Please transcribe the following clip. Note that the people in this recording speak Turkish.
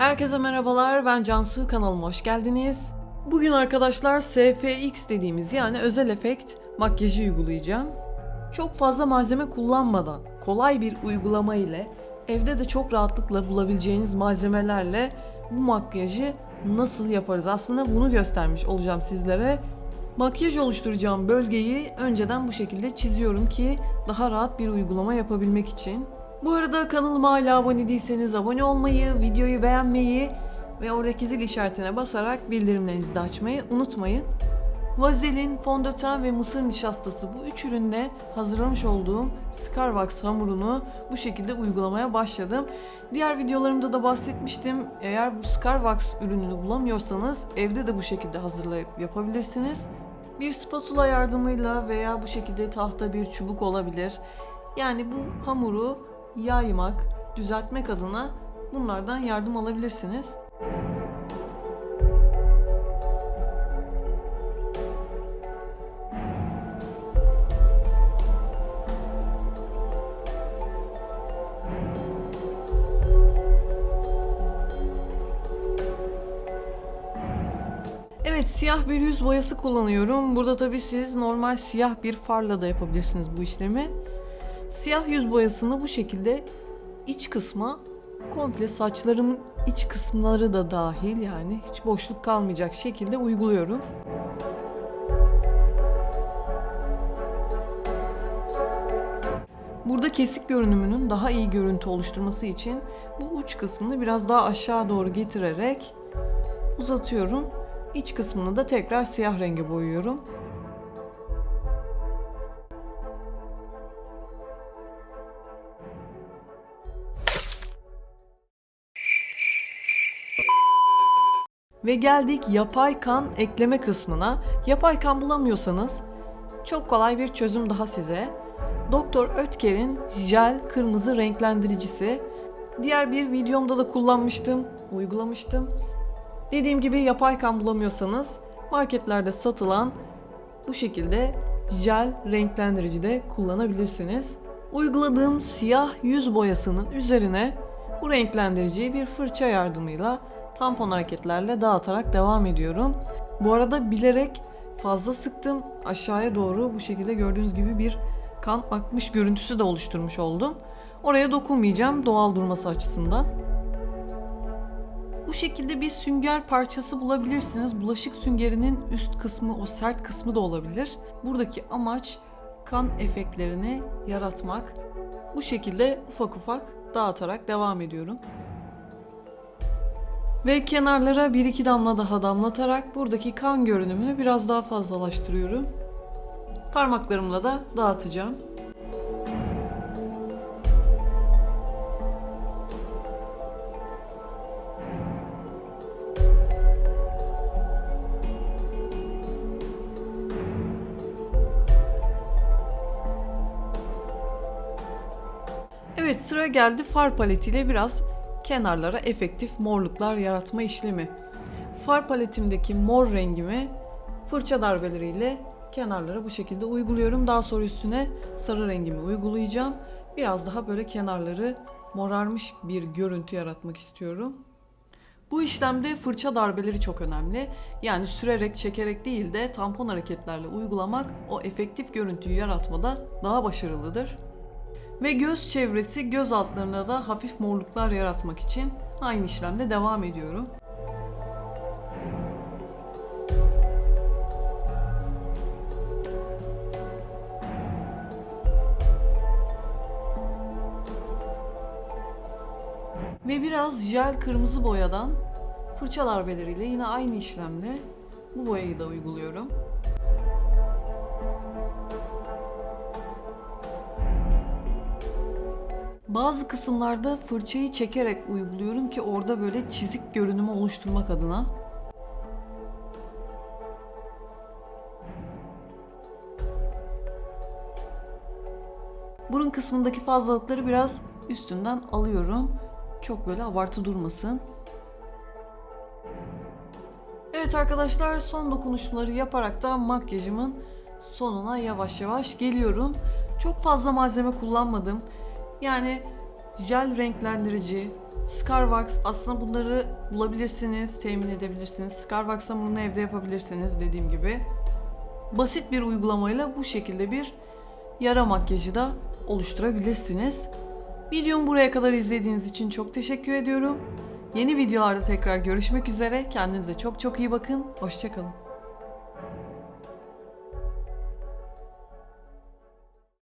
Herkese merhabalar, ben Cansu, kanalıma hoş geldiniz. Bugün arkadaşlar SFX dediğimiz yani özel efekt makyajı uygulayacağım. Çok fazla malzeme kullanmadan, kolay bir uygulama ile evde de çok rahatlıkla bulabileceğiniz malzemelerle bu makyajı nasıl yaparız? Aslında bunu göstermiş olacağım sizlere. Makyaj oluşturacağım bölgeyi önceden bu şekilde çiziyorum ki daha rahat bir uygulama yapabilmek için. Bu arada kanalıma hala abone değilseniz abone olmayı, videoyu beğenmeyi ve oradaki zil işaretine basarak bildirimlerinizi de açmayı unutmayın. Vazelin, fondöten ve mısır nişastası bu üç ürünle hazırlamış olduğum Scarwax hamurunu bu şekilde uygulamaya başladım. Diğer videolarımda da bahsetmiştim. Eğer bu Scarwax ürününü bulamıyorsanız evde de bu şekilde hazırlayıp yapabilirsiniz. Bir spatula yardımıyla veya bu şekilde tahta bir çubuk olabilir. Yani bu hamuru yaymak, düzeltmek adına bunlardan yardım alabilirsiniz. Evet siyah bir yüz boyası kullanıyorum. Burada tabii siz normal siyah bir farla da yapabilirsiniz bu işlemi. Siyah yüz boyasını bu şekilde iç kısma komple saçlarımın iç kısımları da dahil yani hiç boşluk kalmayacak şekilde uyguluyorum. Burada kesik görünümünün daha iyi görüntü oluşturması için bu uç kısmını biraz daha aşağı doğru getirerek uzatıyorum. İç kısmını da tekrar siyah renge boyuyorum. Ve geldik yapay kan ekleme kısmına. Yapay kan bulamıyorsanız çok kolay bir çözüm daha size. Doktor Ötker'in jel kırmızı renklendiricisi. Diğer bir videomda da kullanmıştım, uygulamıştım. Dediğim gibi yapay kan bulamıyorsanız marketlerde satılan bu şekilde jel renklendirici de kullanabilirsiniz. Uyguladığım siyah yüz boyasının üzerine bu renklendiriciyi bir fırça yardımıyla tampon hareketlerle dağıtarak devam ediyorum. Bu arada bilerek fazla sıktım. Aşağıya doğru bu şekilde gördüğünüz gibi bir kan akmış görüntüsü de oluşturmuş oldum. Oraya dokunmayacağım doğal durması açısından. Bu şekilde bir sünger parçası bulabilirsiniz. Bulaşık süngerinin üst kısmı, o sert kısmı da olabilir. Buradaki amaç kan efektlerini yaratmak. Bu şekilde ufak ufak dağıtarak devam ediyorum. Ve kenarlara 1-2 damla daha damlatarak buradaki kan görünümünü biraz daha fazlalaştırıyorum. Parmaklarımla da dağıtacağım. Evet sıra geldi far paletiyle biraz kenarlara efektif morluklar yaratma işlemi. Far paletimdeki mor rengimi fırça darbeleriyle kenarlara bu şekilde uyguluyorum. Daha sonra üstüne sarı rengimi uygulayacağım. Biraz daha böyle kenarları morarmış bir görüntü yaratmak istiyorum. Bu işlemde fırça darbeleri çok önemli. Yani sürerek, çekerek değil de tampon hareketlerle uygulamak o efektif görüntüyü yaratmada daha başarılıdır. Ve göz çevresi, göz altlarına da hafif morluklar yaratmak için aynı işlemde devam ediyorum. Ve biraz jel kırmızı boyadan fırça darbeleriyle yine aynı işlemle bu boyayı da uyguluyorum. Bazı kısımlarda fırçayı çekerek uyguluyorum ki orada böyle çizik görünümü oluşturmak adına. Burun kısmındaki fazlalıkları biraz üstünden alıyorum. Çok böyle abartı durmasın. Evet arkadaşlar son dokunuşları yaparak da makyajımın sonuna yavaş yavaş geliyorum. Çok fazla malzeme kullanmadım. Yani jel renklendirici, Scarwax aslında bunları bulabilirsiniz, temin edebilirsiniz. Scarwax'la bunu evde yapabilirsiniz dediğim gibi. Basit bir uygulamayla bu şekilde bir yara makyajı da oluşturabilirsiniz. Videomu buraya kadar izlediğiniz için çok teşekkür ediyorum. Yeni videolarda tekrar görüşmek üzere. Kendinize çok çok iyi bakın. Hoşçakalın.